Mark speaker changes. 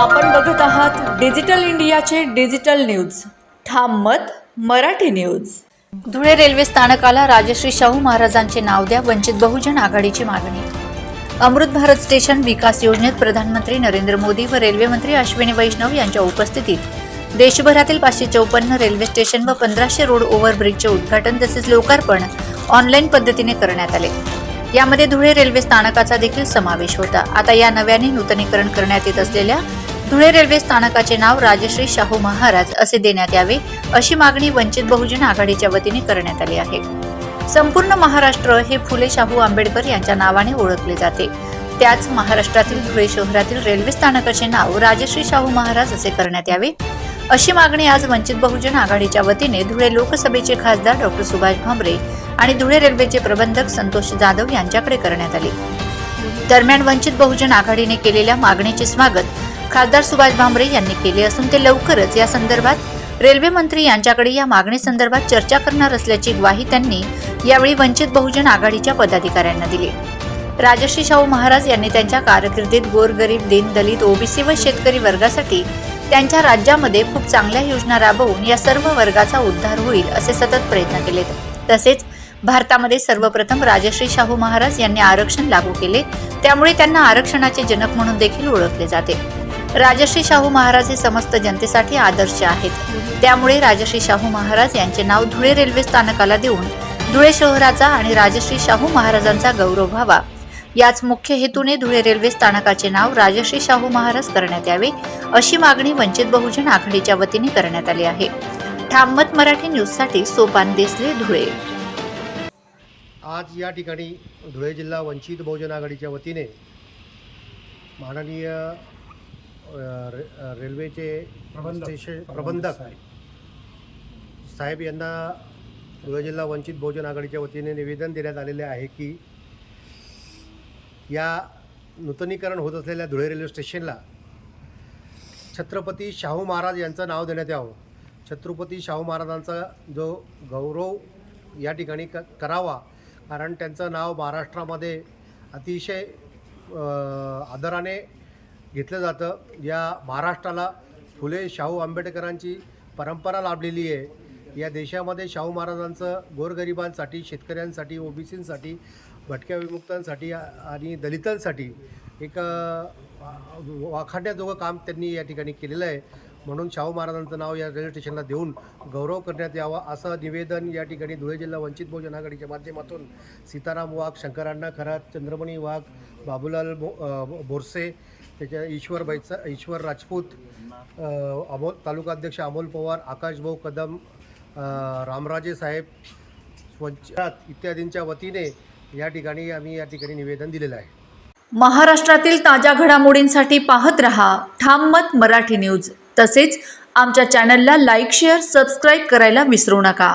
Speaker 1: आपण बघत आहात डिजिटल इंडियाचे डिजिटल न्यूज. ठाम मत मराठी न्यूज.
Speaker 2: धुळे रेल्वे स्थानकाला राजश्री शाहू महाराजांचे नाव द्या वंचित बहुजन आघाडीची मागणी. अमृत भारत स्टेशन विकास योजनेत प्रधानमंत्री नरेंद्र मोदी व रेल्वेमंत्री अश्विनी वैष्णव यांच्या उपस्थितीत देशभरातील पाचशे चौपन्न रेल्वे स्टेशन व पंधराशे रोड ओव्हरब्रिजचे उद्घाटन तसेच लोकार्पण ऑनलाईन पद्धतीने करण्यात आले. यामध्ये धुळे रेल्वे स्थानकाचा देखील समावेश होता. आता या नव्याने नूतनीकरण करण्यात येत असलेल्या धुळे रेल्वे स्थानकाचे नाव राजश्री शाहू महाराज असे देण्यात यावे अशी मागणी वंचित बहुजन आघाडीच्या वतीने करण्यात आली आहे. संपूर्ण महाराष्ट्र हे फुले शाहू आंबेडकर यांच्या नावाने ओळखले जाते. त्याच महाराष्ट्रातील धुळे शहरातील रेल्वे स्थानकाचे नाव राजश्री शाहू महाराज असे करण्यात यावे अशी मागणी आज वंचित बहुजन आघाडीच्या वतीने धुळे लोकसभेचे खासदार डॉक्टर सुभाष भामरे आणि धुळे रेल्वेचे प्रबंधक संतोष जाधव यांच्याकडे करण्यात आली. दरम्यान वंचित बहुजन आघाडीने केलेल्या मागणीचे स्वागत खासदार सुभाष भामरे यांनी केले असून ते लवकरच या संदर्भात रेल्वे मंत्री यांच्याकडे या मागणी संदर्भात चर्चा करणार असल्याची ग्वाही त्यांनी यावेळी वंचित बहुजन आघाडीच्या पदाधिकाऱ्यांना दिली. राजश्री शाहू महाराज यांनी त्यांच्या कारकिर्दीत गोरगरीब दीन दलित ओबीसी व शेतकरी वर्गासाठी त्यांच्या राज्यामध्ये खूप चांगल्या योजना राबवून या सर्व वर्गाचा उद्धार होईल असे सतत प्रयत्न केलेत. तसेच भारतामध्ये सर्वप्रथम राजश्री शाहू महाराज यांनी आरक्षण लागू केले. त्यामुळे त्यांना आरक्षणाचे जनक म्हणून देखील ओळखले जाते. राजश्री शाहू महाराज हे समस्त जनतेसाठी आदर्श आहेत. त्यामुळे राजश्री शाहू महाराज यांचे नाव धुळे रेल्वे स्थानकाला देऊन धुळे शहराचा आणि राजश्री शाहू महाराजांचा गौरव व्हावा. याच मुख्य हेतूने धुळे रेल्वे स्थानकाचे नाव राजश्री शाहू महाराज करण्यात यावे अशी मागणी वंचित बहुजन आघाडीच्या वतीने करण्यात आली आहे. ठाममत मराठी न्यूजसाठी सोपान देसले धुळे.
Speaker 3: आज या ठिकाणी धुळे जिल्हा वंचित बहुजन आघाडीच्या वतीने माननीय रे रेल्वेचे स्टेशन प्रबंधक. साहेब. यांना धुळे जिल्हा वंचित बहुजन आघाडीच्या वतीने निवेदन देण्यात आलेले आहे की या नूतनीकरण होत असलेल्या धुळे रेल्वे स्टेशनला छत्रपती शाहू महाराज यांचं नाव देण्यात यावं. छत्रपती शाहू महाराजांचा जो गौरव या ठिकाणी क करावा. कारण त्यांचं नाव महाराष्ट्रामध्ये अतिशय आदराने घेतलं जातं. या महाराष्ट्राला फुले शाहू आंबेडकरांची परंपरा लाभलेली आहे. या देशामध्ये शाहू महाराजांचं गोरगरिबांसाठी शेतकऱ्यांसाठी ओबीसींसाठी भटक्या विमुक्तांसाठी आणि दलितांसाठी एक वाखाण्याजोगं काम त्यांनी या ठिकाणी केलेलं आहे. म्हणून शाहू महाराजांचं नाव या रेल्वे स्टेशनला देऊन गौरव करण्यात यावा असं निवेदन या ठिकाणी धुळे जिल्हा वंचित बहुजन आघाडीच्या माध्यमातून सीताराम वाघ शंकरांना खरात चंद्रमणी वाघ बाबूलाल बो बोरसे त्याच्या ईश्वर बैचा ईश्वर राजपूत अमोल तालुका तालुकाध्यक्ष अमोल पवार आकाशभाऊ कदम रामराजे साहेब स्वच्छात इत्यादींच्या वतीने या ठिकाणी आम्ही या ठिकाणी निवेदन दिलेलं आहे.
Speaker 1: महाराष्ट्रातील ताज्या घडामोडींसाठी पाहत रहा ठाम मत मराठी न्यूज. तसेच आमच्या चॅनलला लाईक शेअर सबस्क्राईब करायला विसरू नका.